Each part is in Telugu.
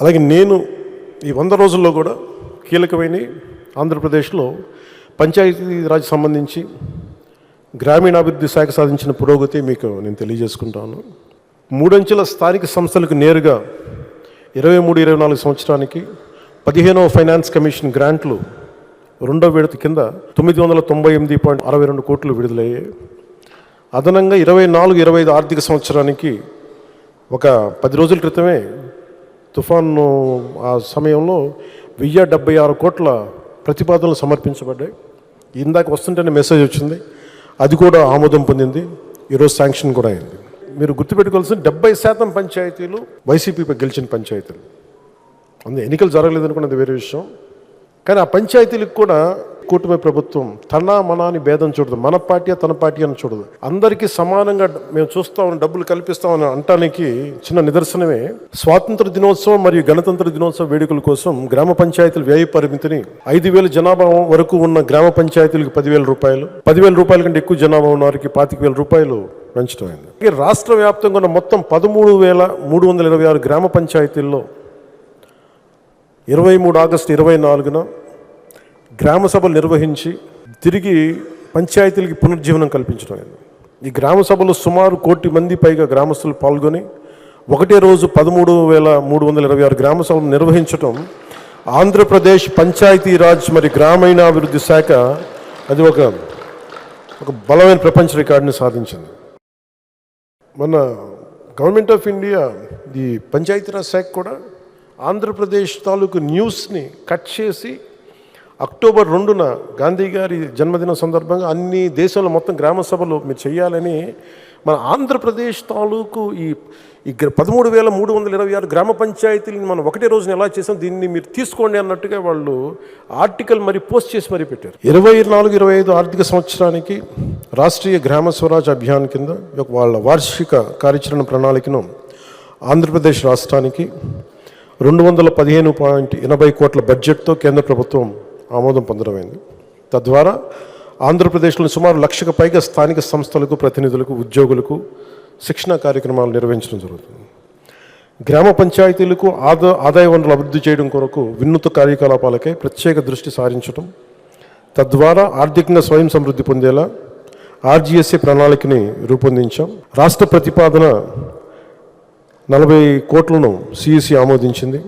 అలాగే నేను ఈ వంద రోజుల్లో కూడా కీలకమైన ఆంధ్రప్రదేశ్లో పంచాయతీరాజ్ సంబంధించి గ్రామీణాభివృద్ధి శాఖ సాధించిన పురోగతి మీకు నేను తెలియజేసుకుంటాను. మూడంచెల స్థానిక సంస్థలకు నేరుగా ఇరవై మూడు ఇరవై నాలుగు సంవత్సరానికి పదిహేనవ ఫైనాన్స్ కమిషన్ గ్రాంట్లు రెండో విడత కింద తొమ్మిది వందల తొంభై ఎనిమిది పాయింట్ అరవై రెండు కోట్లు విడుదలయ్యాయి. అదనంగా ఇరవై నాలుగు ఇరవై ఐదు ఆర్థిక సంవత్సరానికి ఒక పది రోజుల క్రితమే తుఫాను ఆ సమయంలో వెయ్యి డెబ్బై ఆరు కోట్ల ప్రతిపాదనలు సమర్పించబడ్డాయి. ఇందాక వస్తుంటేనే మెసేజ్ వచ్చింది అది కూడా ఆమోదం పొందింది ఈరోజు శాంక్షన్ కూడా అయింది. మీరు గుర్తుపెట్టుకోవాల్సిన డెబ్బై శాతం పంచాయతీలు వైసీపీ గెలిచిన పంచాయతీలు. అందు ఎన్నికలు జరగలేదు అనుకున్నది వేరే విషయం. కానీ ఆ పంచాయతీలకు కూడా కూటమి ప్రభుత్వం తన మన అని భేదం చూడదు. మన పార్టీ తన పార్టీ అని చూడదు. అందరికీ సమానంగా మేము చూస్తామని డబ్బులు కల్పిస్తామని అంటానికి చిన్న నిదర్శనమే. స్వాతంత్ర దినోత్సవం మరియు గణతంత్ర దినోత్సవ వేడుకల కోసం గ్రామ పంచాయతీల వ్యయ పరిమితిని ఐదు వేల జనాభా వరకు ఉన్న గ్రామ పంచాయతీలకు పదివేల రూపాయలు పదివేల రూపాయల కంటే ఎక్కువ జనాభా ఉన్న వారికి పాతిక వేల రూపాయలు పెంచడం అయింది. రాష్ట్ర వ్యాప్తంగా ఉన్న మొత్తం పదమూడు వేల మూడు వందల ఇరవై ఆరు గ్రామ పంచాయతీల్లో ఇరవై మూడు ఆగస్టు ఇరవై నాలుగున గ్రామ సభలు నిర్వహించి తిరిగి పంచాయతీలకి పునర్జీవనం కల్పించడం ఈ గ్రామ సభలో సుమారు కోటి మంది పైగా గ్రామస్తులు పాల్గొని ఒకటే రోజు పదమూడు వేల మూడు వందల ఇరవై ఆరు గ్రామ సభలు నిర్వహించడం ఆంధ్రప్రదేశ్ పంచాయతీరాజ్ మరి గ్రామీణాభివృద్ధి శాఖ అది ఒక ఒక బలమైన ప్రపంచ రికార్డుని సాధించింది. మన గవర్నమెంట్ ఆఫ్ ఇండియా ఈ పంచాయతీరాజ్ శాఖ కూడా ఆంధ్రప్రదేశ్ తాలూకు న్యూస్ని కట్ చేసి అక్టోబర్ రెండున గాంధీ గారి జన్మదినం సందర్భంగా అన్ని దేశంలో మొత్తం గ్రామ సభలు మీరు చేయాలని మన ఆంధ్రప్రదేశ్ తాలూకు ఈ ఈ పదమూడు వేల మూడు వందల ఇరవై ఆరు గ్రామ పంచాయతీలను మనం ఒకటే రోజున ఎలా చేసాం దీన్ని మీరు తీసుకోండి అన్నట్టుగా వాళ్ళు ఆర్టికల్ మరి పోస్ట్ చేసి మరీ పెట్టారు. ఇరవై నాలుగు ఇరవై ఐదు ఆర్థిక సంవత్సరానికి రాష్ట్రీయ గ్రామ స్వరాజ్ అభియాన్ కింద వాళ్ళ వార్షిక కార్యాచరణ ప్రణాళికను ఆంధ్రప్రదేశ్ రాష్ట్రానికి రెండు వందల పదిహేను పాయింట్ ఎనభై కోట్ల బడ్జెట్తో కేంద్ర ప్రభుత్వం ఆమోదం పొందడమైంది. తద్వారా ఆంధ్రప్రదేశ్లోని సుమారు లక్షకు పైగా స్థానిక సంస్థలకు ప్రతినిధులకు ఉద్యోగులకు శిక్షణ కార్యక్రమాలు నిర్వహించడం జరుగుతుంది. గ్రామ పంచాయతీలకు ఆదా ఆదాయ వనరులు అభివృద్ధి చేయడం కొరకు వినూత్న కార్యకలాపాలకై ప్రత్యేక దృష్టి సారించడం తద్వారా ఆర్థికంగా స్వయం సమృద్ధి పొందేలా ఆర్జీఎస్ఏ ప్రణాళికని రూపొందించాం. రాష్ట్ర ప్రతిపాదన నలభై కోట్లను సిఇసి ఆమోదించింది.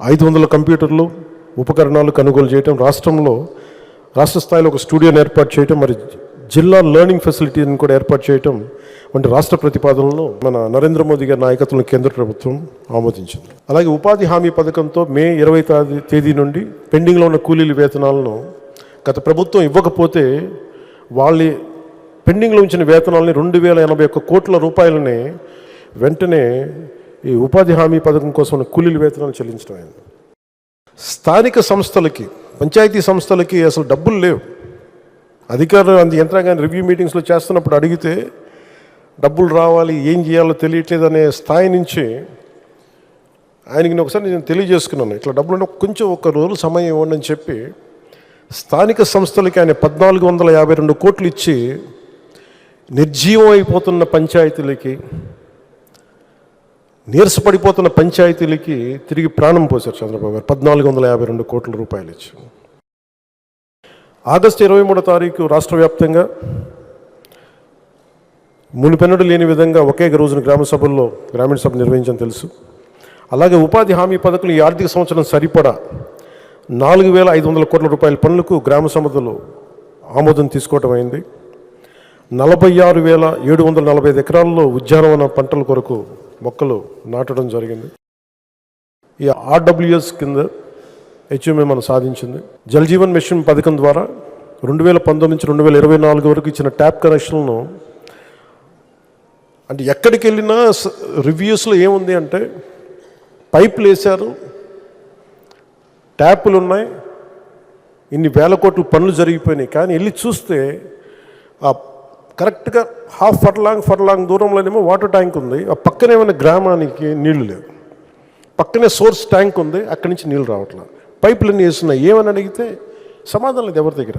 ఐదు వందల కంప్యూటర్లు ఉపకరణాలు కొనుగోలు చేయటం రాష్ట్రంలో రాష్ట్ర స్థాయిలో ఒక స్టూడియోని ఏర్పాటు చేయటం మరి జిల్లా లెర్నింగ్ ఫెసిలిటీని కూడా ఏర్పాటు చేయటం వంటి రాష్ట్ర ప్రతిపాదనలను మన నరేంద్ర మోదీ గారి నాయకత్వంలో కేంద్ర ప్రభుత్వం ఆమోదించింది. అలాగే ఉపాధి హామీ పథకంతో మే ఇరవై తేదీ నుండి పెండింగ్లో ఉన్న కూలీల వేతనాలను గత ప్రభుత్వం ఇవ్వకపోతే వాళ్ళ పెండింగ్లో ఉంచిన వేతనాలని రెండు వేల ఎనభై ఒక్క కోట్ల రూపాయలని వెంటనే ఈ ఉపాధి హామీ పథకం కోసం కూలీల వేతనాలు చెల్లించడం అయింది. స్థానిక సంస్థలకి పంచాయతీ సంస్థలకి అసలు డబ్బులు లేవు. అధికారులు అంత యంత్రాంగాన్ని రివ్యూ మీటింగ్స్లో చేస్తున్నప్పుడు అడిగితే డబ్బులు రావాలి ఏం చేయాలో తెలియట్లేదు అనే స్థాయి నుంచి ఆయనకి నేను ఒకసారి నేను తెలియజేసుకున్నాను. ఇట్లా డబ్బులు కొంచెం ఒక రోజు సమయం ఇవ్వండి అని చెప్పి స్థానిక సంస్థలకి ఆయన పద్నాలుగు వందల యాభై రెండు కోట్లు ఇచ్చి నిర్జీవం అయిపోతున్న పంచాయతీలకి నీరసపడిపోతున్న పంచాయతీలకి తిరిగి ప్రాణం పోశారు చంద్రబాబు గారు. పద్నాలుగు వందల యాభై రెండు కోట్ల రూపాయలు ఇచ్చి ఆగస్టు ఇరవై మూడో తారీఖు రాష్ట్ర వ్యాప్తంగా మునిపెన్నడు లేని విధంగా ఒకే రోజున గ్రామ సభల్లో గ్రామీణ సభ నిర్వహించని తెలుసు. అలాగే ఉపాధి హామీ పథకం ఈ ఆర్థిక సంవత్సరం సరిపడా నాలుగు వేల ఐదు వందల కోట్ల రూపాయల పనులకు గ్రామ సభలో ఆమోదం తీసుకోవటం అయింది. నలభై ఆరు వేల ఏడు వందల నలభై ఐదు ఎకరాల్లో ఉద్యానవన పంటల కొరకు మొక్కలు నాటడం జరిగింది. ఈ ఆర్డబ్ల్యూఎస్ కింద హెచ్ఎంఏ మనం సాధించింది. జలజీవన్ మిషన్ పథకం ద్వారా రెండు వేల పంతొమ్మిది నుంచి రెండు వేల ఇరవై నాలుగు వరకు ఇచ్చిన ట్యాప్ కనెక్షన్లను అంటే ఎక్కడికి వెళ్ళినా రివ్యూస్లో ఏముంది అంటే పైపులు వేశారు ట్యాపులు ఉన్నాయి ఇన్ని వేల కోట్ల పనులు జరిగిపోయినాయి. కానీ వెళ్ళి చూస్తే ఆ కరెక్ట్గా హాఫ్ ఫర్లాంగ్ ఫర్లాంగ్ దూరంలోనేమో వాటర్ ట్యాంక్ ఉంది. ఆ పక్కనే ఉన్న గ్రామానికి నీళ్ళు లేవు. పక్కనే సోర్స్ ట్యాంక్ ఉంది. అక్కడి నుంచి నీళ్ళు రావట్లేదు పైపులన్నీ వేస్తున్నాయి. ఏమని అడిగితే సమాధానం లేదు ఎవరి దగ్గర.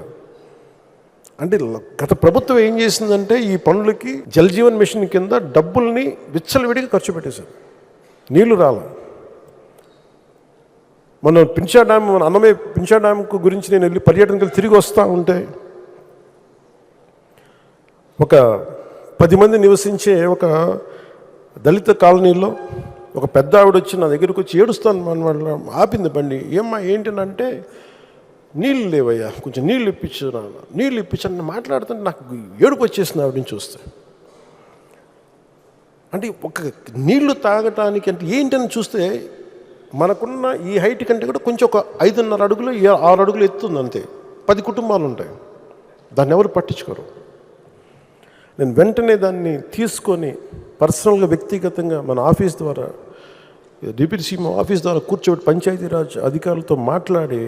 అంటే గత ప్రభుత్వం ఏం చేసిందంటే ఈ పనులకి జలజీవన్ మిషన్ కింద డబ్బుల్ని విచ్చలవిడిగా ఖర్చు పెట్టేశారు. నీళ్ళు రాల. మనం పింఛా డ్యామ్ మన అన్నమయ్య పింఛా డ్యామ్ గురించి నేను వెళ్ళి పర్యటనకి వెళ్ళి తిరిగి వస్తూ ఉంటే ఒక పది మంది నివసించే ఒక దళిత కాలనీలో ఒక పెద్ద ఆవిడ వచ్చి నా దగ్గరికి వచ్చి ఏడుస్తాను మన వాళ్ళ ఆపింది బండి. ఏమ్మా ఏంటనంటే నీళ్ళు లేవయ్యా కొంచెం నీళ్ళు ఇప్పించు నాన్న నీళ్ళు ఇప్పించని మాట్లాడుతుంటే నాకు ఏడుపు వచ్చేసింది ఆవిడని చూస్తే. అంటే ఒక నీళ్ళు తాగటానికి అంటే ఏంటని చూస్తే మనకున్న ఈ హైట్ కంటే కూడా కొంచెం ఒక ఐదున్నర అడుగులు ఆరు అడుగులు ఎత్తుంది అంతే. పది కుటుంబాలు ఉంటాయి. దాన్ని ఎవరు పట్టించుకోరు. నేను వెంటనే దాన్ని తీసుకొని పర్సనల్గా వ్యక్తిగతంగా మన ఆఫీస్ ద్వారా డిప్యూటీ సీఎం ఆఫీస్ ద్వారా కూర్చోబెట్టి పంచాయతీరాజ్ అధికారులతో మాట్లాడి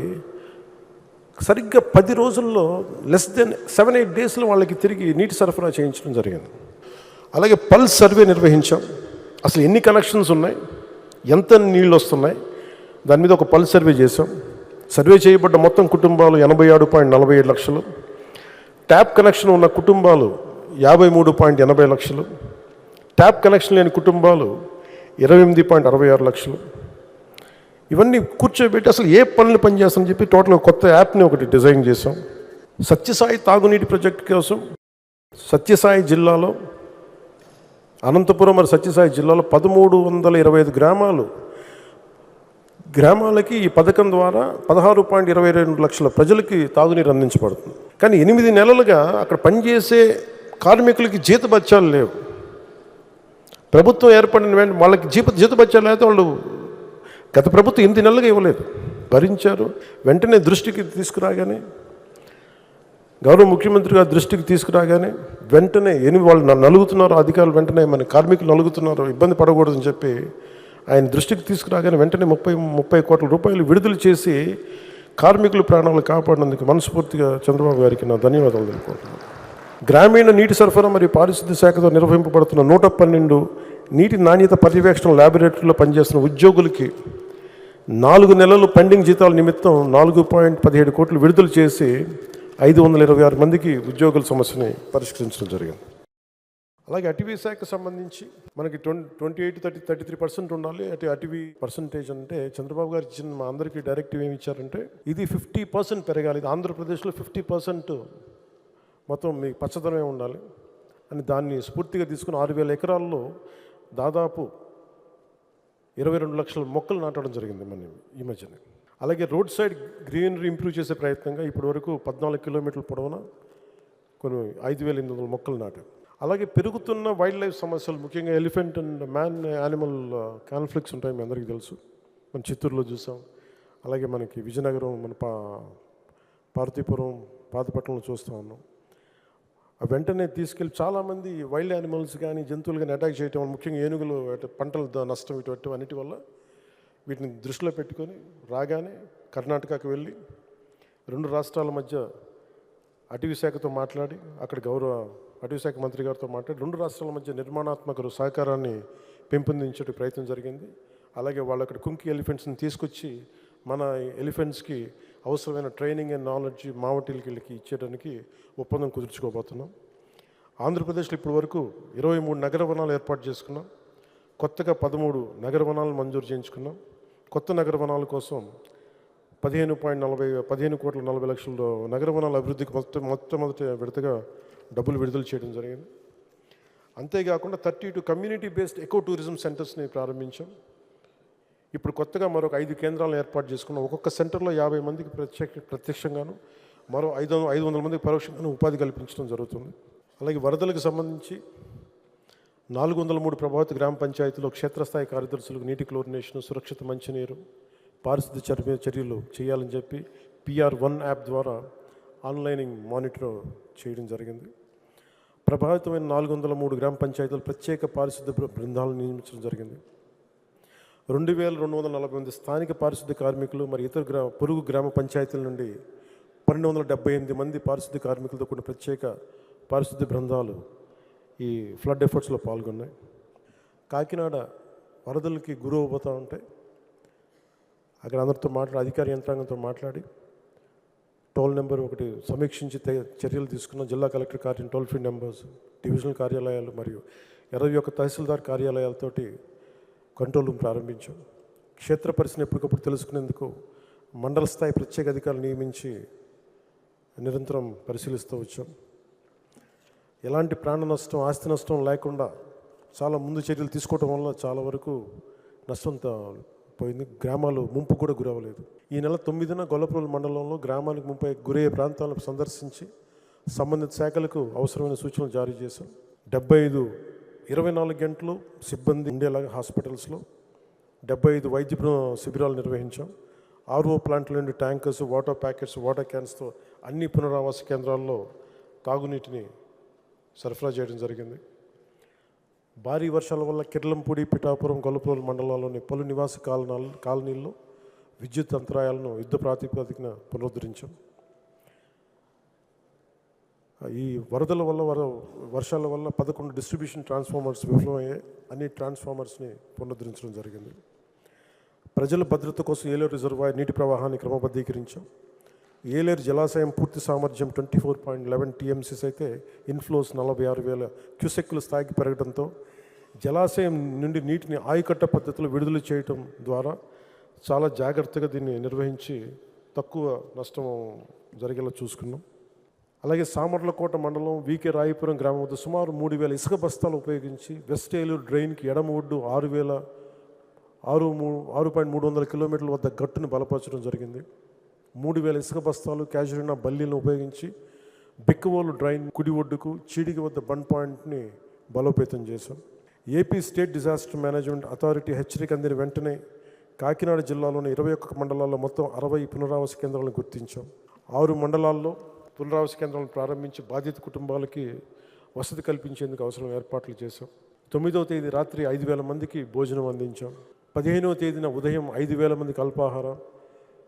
సరిగ్గా పది రోజుల్లో లెస్ దెన్ సెవెన్ ఎయిట్ డేస్లో వాళ్ళకి తిరిగి నీటి సరఫరా చేయించడం జరిగింది. అలాగే పల్స్ సర్వే నిర్వహించాం. అసలు ఎన్ని కనెక్షన్స్ ఉన్నాయి? ఎంత నీళ్ళు వస్తున్నాయి? దాని మీద ఒక పల్స్ సర్వే చేసాం సర్వే చేయబడ్డ మొత్తం కుటుంబాలు ఎనభై ఆరు పాయింట్ నలభై ఏడు లక్షలు. ట్యాప్ కనెక్షన్ ఉన్న కుటుంబాలు యాభై మూడు పాయింట్ ఎనభై లక్షలు. ట్యాప్ కనెక్షన్ లేని కుటుంబాలు ఇరవై ఎనిమిది పాయింట్ అరవై ఆరు లక్షలు. ఇవన్నీ కూర్చోబెట్టి అసలు ఏ పనులు పనిచేస్తామని చెప్పి టోటల్గా కొత్త యాప్ని ఒకటి డిజైన్ చేసాం సత్యసాయి తాగునీటి ప్రాజెక్ట్ కోసం సత్యసాయి జిల్లాలో అనంతపురం మరి సత్యసాయి జిల్లాలో పదమూడు వందల ఇరవై ఐదు గ్రామాలు. గ్రామాలకి ఈ పథకం ద్వారా పదహారు పాయింట్ ఇరవై రెండు లక్షల ప్రజలకి తాగునీరు అందించబడుతుంది. కానీ ఎనిమిది నెలలుగా అక్కడ పనిచేసే కార్మికులకి జీతబత్యాలు లేవు. ప్రభుత్వం ఏర్పడిన వెంటనే వాళ్ళకి జీత జీతబత్యాలు లేకపోతే వాళ్ళు గత ప్రభుత్వం ఎనిమిది నెలలుగా ఇవ్వలేదు. భరించారు. వెంటనే దృష్టికి తీసుకురాగానే గౌరవ ముఖ్యమంత్రి గారి దృష్టికి తీసుకురాగానే వెంటనే ఎనిమిది వాళ్ళు నన్ను నలుగుతున్నారు అధికారులు వెంటనే మన కార్మికులు నలుగుతున్నారు ఇబ్బంది పడకూడదని చెప్పి ఆయన దృష్టికి తీసుకురాగానే వెంటనే ముప్పై ముప్పై కోట్ల రూపాయలు విడుదల చేసి కార్మికుల ప్రాణాలు కాపాడినందుకు మనస్ఫూర్తిగా చంద్రబాబు గారికి నా ధన్యవాదాలు తెలుపుకుంటున్నాను. గ్రామీణ నీటి సరఫరా మరియు పారిశుద్ధ్య శాఖతో నిర్వహింపబడుతున్న నూట పన్నెండు నీటి నాణ్యత పర్యవేక్షణ ల్యాబొరేటరీలో పనిచేస్తున్న ఉద్యోగులకి నాలుగు నెలలు పెండింగ్ జీతాల నిమిత్తం నాలుగు పాయింట్ పదిహేడు కోట్లు విడుదల చేసి ఐదు వందల ఇరవై ఆరు మందికి ఉద్యోగుల సమస్యని పరిష్కరించడం జరిగింది. అలాగే అటవీ శాఖకు సంబంధించి మనకి twenty twenty eight thirty thirty three percent ఉండాలి. అటు అటవీ పర్సంటేజ్ అంటే చంద్రబాబు గారు ఇచ్చిన మా అందరికీ డైరెక్టివ్ ఏమి ఇచ్చారంటే ఇది ఫిఫ్టీ పర్సెంట్ పెరగాలి. ఇది ఆంధ్రప్రదేశ్లో ఫిఫ్టీ పర్సెంట్ మొత్తం మీ పచ్చదనమే ఉండాలి. అని దాన్ని స్ఫూర్తిగా తీసుకుని ఆరు వేల ఎకరాల్లో దాదాపు ఇరవై రెండు లక్షల మొక్కలు నాటడం జరిగింది మన ఈ మధ్యన. అలాగే రోడ్ సైడ్ గ్రీనరీ ఇంప్రూవ్ చేసే ప్రయత్నంగా ఇప్పటి వరకు పద్నాలుగు కిలోమీటర్ల పొడవున కొన్ని ఐదు వేల ఎనిమిది వందల మొక్కలు నాటాం. అలాగే పెరుగుతున్న వైల్డ్ లైఫ్ సమస్యలు ముఖ్యంగా elephant and man animal conflicts ఉంటాయి మీ అందరికీ తెలుసు. మన చిత్తూరులో చూసాం. అలాగే మనకి విజయనగరం మన పా పార్తీపురం పాతపట్నంలో చూస్తూ ఉన్నాం. వెంటనే తీసుకెళ్ళి చాలామంది వైల్డ్ యానిమల్స్ కానీ జంతువులు కానీ అటాక్ చేయటం వల్ల ముఖ్యంగా ఏనుగులు పంటల నష్టం ఇటువంటి అన్నిటి వల్ల వీటిని దృష్టిలో పెట్టుకొని రాగానే కర్ణాటకకు వెళ్ళి రెండు రాష్ట్రాల మధ్య అటవీ శాఖతో మాట్లాడి అక్కడ గౌరవ అటవీ శాఖ మంత్రి గారితో మాట్లాడి రెండు రాష్ట్రాల మధ్య నిర్మాణాత్మక సహకారాన్ని పెంపొందించే ప్రయత్నం జరిగింది. అలాగే వాళ్ళు అక్కడ కుంకి ఎలిఫెంట్స్ని తీసుకొచ్చి మన ఎలిఫెంట్స్కి అవసరమైన ట్రైనింగ్ అండ్ నాలెడ్జ్ మావటీలకి వీళ్ళకి ఇచ్చేయడానికి ఒప్పందం కుదుర్చుకోబోతున్నాం. ఆంధ్రప్రదేశ్లో ఇప్పటి వరకు ఇరవై మూడు నగర వనాలు ఏర్పాటు చేసుకున్నాం. కొత్తగా పదమూడు నగర వనాలను మంజూరు చేయించుకున్నాం. కొత్త నగర వనాల కోసం పదిహేను పాయింట్ నలభై పదిహేను కోట్ల నలభై లక్షల నగర వనాల అభివృద్ధికి మొత్తం మొట్టమొదటి విడతగా డబ్బులు విడుదల చేయడం జరిగింది. అంతేకాకుండా thirty two community based eco tourism సెంటర్స్ని ప్రారంభించాం. ఇప్పుడు కొత్తగా మరొక ఐదు కేంద్రాలను ఏర్పాటు చేసుకున్నాం. ఒక్కొక్క సెంటర్లో యాభై మందికి ప్రత్యక్ష ప్రత్యక్షంగాను మరో ఐదు ఐదు వందల మందికి పరోక్షంగాను ఉపాధి కల్పించడం జరుగుతుంది. అలాగే వరదలకు సంబంధించి నాలుగు వందల మూడు ప్రభావిత గ్రామ పంచాయతీలో క్షేత్రస్థాయి కార్యదర్శులకు నీటి క్లోరినేషన్ సురక్షిత మంచినీరు పారిశుద్ధ్య చర్య చర్యలు చేయాలని చెప్పి పిఆర్ వన్ యాప్ ద్వారా ఆన్లైనింగ్ మానిటర్ చేయడం జరిగింది. ప్రభావితమైన నాలుగు వందల మూడు గ్రామ పంచాయతీలు ప్రత్యేక పారిశుద్ధ్య బృందాలను నియమించడం జరిగింది. రెండు వేల రెండు వందల నలభై మంది స్థానిక పారిశుద్ధ్య కార్మికులు మరి ఇతర గ్రామ పొరుగు గ్రామ పంచాయతీల నుండి పన్నెండు వందల డెబ్బై ఎనిమిది మంది పారిశుద్ధ్య కార్మికులతో కూడిన ప్రత్యేక పారిశుద్ధ్య బృందాలు ఈ ఫ్లడ్ ఎఫర్ట్స్లో పాల్గొన్నాయి. కాకినాడ వరదలకి గురవబోతూ ఉంటాయి అక్కడ అందరితో మాట్లాడి అధికార యంత్రాంగంతో మాట్లాడి టోల్ నెంబర్ ఒకటి సమీక్షించి చర్యలు తీసుకున్న. జిల్లా కలెక్టర్ కార్యం టోల్ ఫ్రీ నెంబర్స్ డివిజనల్ కార్యాలయాలు మరియు ఇరవై ఒక్క తహసీల్దార్ కార్యాలయాలతోటి కంట్రోల్ రూమ్ ప్రారంభించాం. క్షేత్ర పరిస్థితిని ఎప్పటికప్పుడు తెలుసుకునేందుకు మండల స్థాయి ప్రత్యేక అధికారులు నియమించి నిరంతరం పరిశీలిస్తూ వచ్చాం. ఎలాంటి ప్రాణ నష్టం ఆస్తి నష్టం లేకుండా చాలా ముందు చర్యలు తీసుకోవడం వల్ల చాలా వరకు నష్టం పోయింది. గ్రామాలు ముంపు కూడా గురవ్వలేదు. ఈ నెల తొమ్మిదిన గొల్లప్రోలు మండలంలో గ్రామానికి ముంపై గురయ్యే ప్రాంతాలను సందర్శించి సంబంధిత శాఖలకు అవసరమైన సూచనలు జారీ చేశాం. డెబ్బై ఐదు ఇరవై నాలుగు గంటలు సిబ్బంది ఉండేలాగా హాస్పిటల్స్లో డెబ్బై ఐదు వైద్య శిబిరాలు నిర్వహించాం. ఆర్ఓ ప్లాంట్ల నుండి ట్యాంకర్స్ వాటర్ ప్యాకెట్స్ వాటర్ క్యాన్స్తో అన్ని పునరావాస కేంద్రాల్లో తాగునీటిని సరఫరా చేయడం జరిగింది. భారీ వర్షాల వల్ల కిర్లంపూడి పిఠాపురం గొల్లపురం మండలాల్లోని పలు నివాస కాలనాలు కాలనీల్లో విద్యుత్ అంతరాయాలను యుద్ధ ప్రాతిపదికన పునరుద్ధరించాం. ఈ వరదల వల్ల వర వర్షాల వల్ల పదకొండు డిస్ట్రిబ్యూషన్ ట్రాన్స్ఫార్మర్స్ విఫలమయ్యాయి. అన్ని ట్రాన్స్ఫార్మర్స్ని పునరుద్ధరించడం జరిగింది. ప్రజల భద్రత కోసం ఏలేరు రిజర్వాయర్ నీటి ప్రవాహాన్ని క్రమబద్ధీకరించాం. ఏలేరు జలాశయం పూర్తి సామర్థ్యం twenty four point eleven TMCs అయితే ఇన్ఫ్లోస్ నలభై ఆరు వేల క్యూసెక్కుల స్థాయికి పెరగడంతో జలాశయం నుండి నీటిని ఆయుకట్ట పద్ధతిలో విడుదల చేయటం ద్వారా చాలా జాగ్రత్తగా దీన్ని నిర్వహించి తక్కువ నష్టం జరిగేలా చూసుకున్నాం. అలాగే సామర్లకోట మండలం వీకే రాయపురం గ్రామం వద్ద సుమారు మూడు వేల ఇసుక బస్తాలు ఉపయోగించి వెస్ట్ ఏలూరు డ్రైన్కి ఎడమ ఒడ్డు ఆరు వేల ఆరు మూ ఆరు పాయింట్ మూడు వందల కిలోమీటర్ల వద్ద గట్టును బలపరచడం జరిగింది. మూడు వేల ఇసుక బస్తాలు క్యాజురినా బల్లీలను ఉపయోగించి బిక్కవోలు డ్రైన్ కుడి ఒడ్డుకు చీడికి వద్ద బన్ పాయింట్ని బలోపేతం చేశాం. AP state disaster management authority హెచ్చరిక అందిన వెంటనే కాకినాడ జిల్లాలోని ఇరవై ఒక్క మండలాల్లో మొత్తం అరవై పునరావాస కేంద్రాలను గుర్తించాం. ఆరు మండలాల్లో పునరావాస కేంద్రాలను ప్రారంభించి బాధిత కుటుంబాలకి వసతి కల్పించేందుకు అవసరం ఏర్పాట్లు చేశాం. తొమ్మిదవ తేదీ రాత్రి ఐదు వేల మందికి భోజనం అందించాం. పదిహేనవ తేదీన ఉదయం ఐదు వేల మందికి అల్పాహారం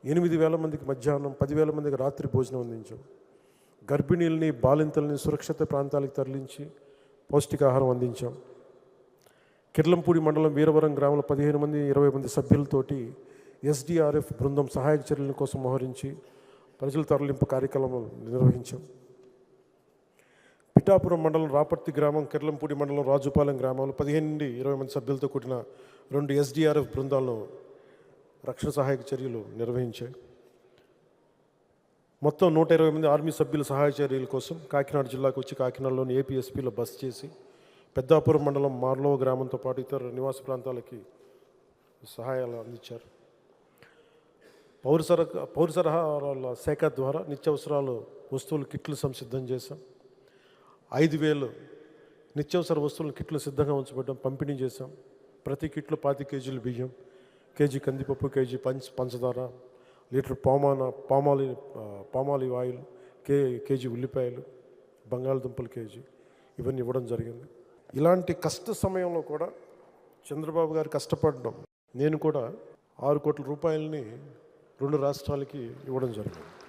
ఎనిమిది వేల మందికి మధ్యాహ్నం పదివేల మందికి రాత్రి భోజనం అందించాం. గర్భిణీల్ని బాలింతల్ని సురక్షిత ప్రాంతాలకు తరలించి పౌష్టికాహారం అందించాం. కిర్లంపూడి మండలం వీరవరం గ్రామంలో పదిహేను మంది ఇరవై మంది సభ్యులతోటి ఎస్డిఆర్ఎఫ్ బృందం సహాయక చర్యల కోసం మోహరించి ప్రజల తరలింపు కార్యక్రమం నిర్వహించాం. పిఠాపురం మండలం రాపర్తి గ్రామం కిర్లంపూడి మండలం రాజుపాలెం గ్రామంలో పదిహేను నుండి ఇరవై మంది సభ్యులతో కూడిన రెండు ఎస్డిఆర్ఎఫ్ బృందాలను రక్షణ సహాయక చర్యలు నిర్వహించాయి. మొత్తం నూట ఇరవై మంది ఆర్మీ సభ్యుల సహాయ చర్యల కోసం కాకినాడ జిల్లాకు వచ్చి కాకినాడలోని ఏపీఎస్పీలో బస్ చేసి పెద్దాపురం మండలం మార్లో గ్రామంతో పాటు ఇతర నివాస ప్రాంతాలకి సహాయాలు అందించారు. పౌర పౌరసరహాల శాఖ ద్వారా నిత్యావసరాలు వస్తువులు కిట్లు సంసిద్ధం చేశాం. ఐదు వేలు నిత్యావసర వస్తువులు కిట్లు సిద్ధంగా ఉంచబడ్డాం పంపిణీ చేశాం. ప్రతి కిట్లో పాతి కేజీలు బియ్యం కేజీ కందిపప్పు కేజీ పంచ పంచదార లీటర్ పామాన పామాలి పామాలి ఆయిల్ కే కేజీ ఉల్లిపాయలు బంగాళదుంపలు కేజీ ఇవన్నీ ఇవ్వడం జరిగింది. ఇలాంటి కష్ట సమయంలో కూడా చంద్రబాబు గారు కష్టపడడం నేను కూడా ఆరు కోట్ల రూపాయలని రెండు రాష్ట్రాలకి ఇవ్వడం జరిగింది.